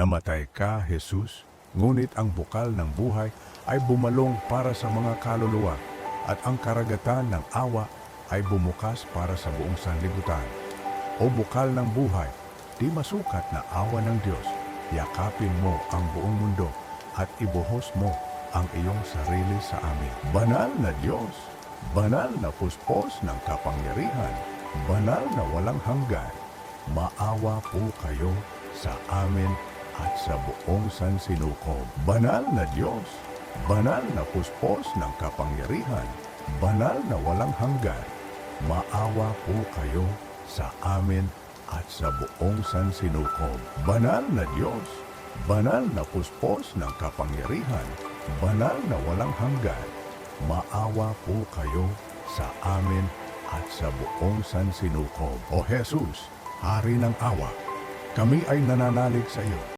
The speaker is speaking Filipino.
Namatay ka, Jesus, ngunit ang bukal ng buhay ay bumalong para sa mga kaluluwa at ang karagatan ng awa ay bumukas para sa buong sanlibutan. O bukal ng buhay, di masukat na awa ng Diyos, yakapin mo ang buong mundo at ibuhos mo ang iyong sarili sa amin. Banal na Diyos, banal na puspos ng kapangyarihan, banal na walang hanggan, maawa po kayo sa amin at sa buong sansinukob. Banal na Diyos, banal na puspos ng kapangyarihan, banal na walang hanggan, maawa po kayo sa amin at sa buong sansinukob. Banal na Diyos, banal na puspos ng kapangyarihan, banal na walang hanggan, maawa po kayo sa amin at sa buong sansinukob. O Jesus, Hari ng awa, kami ay nananalig sa iyo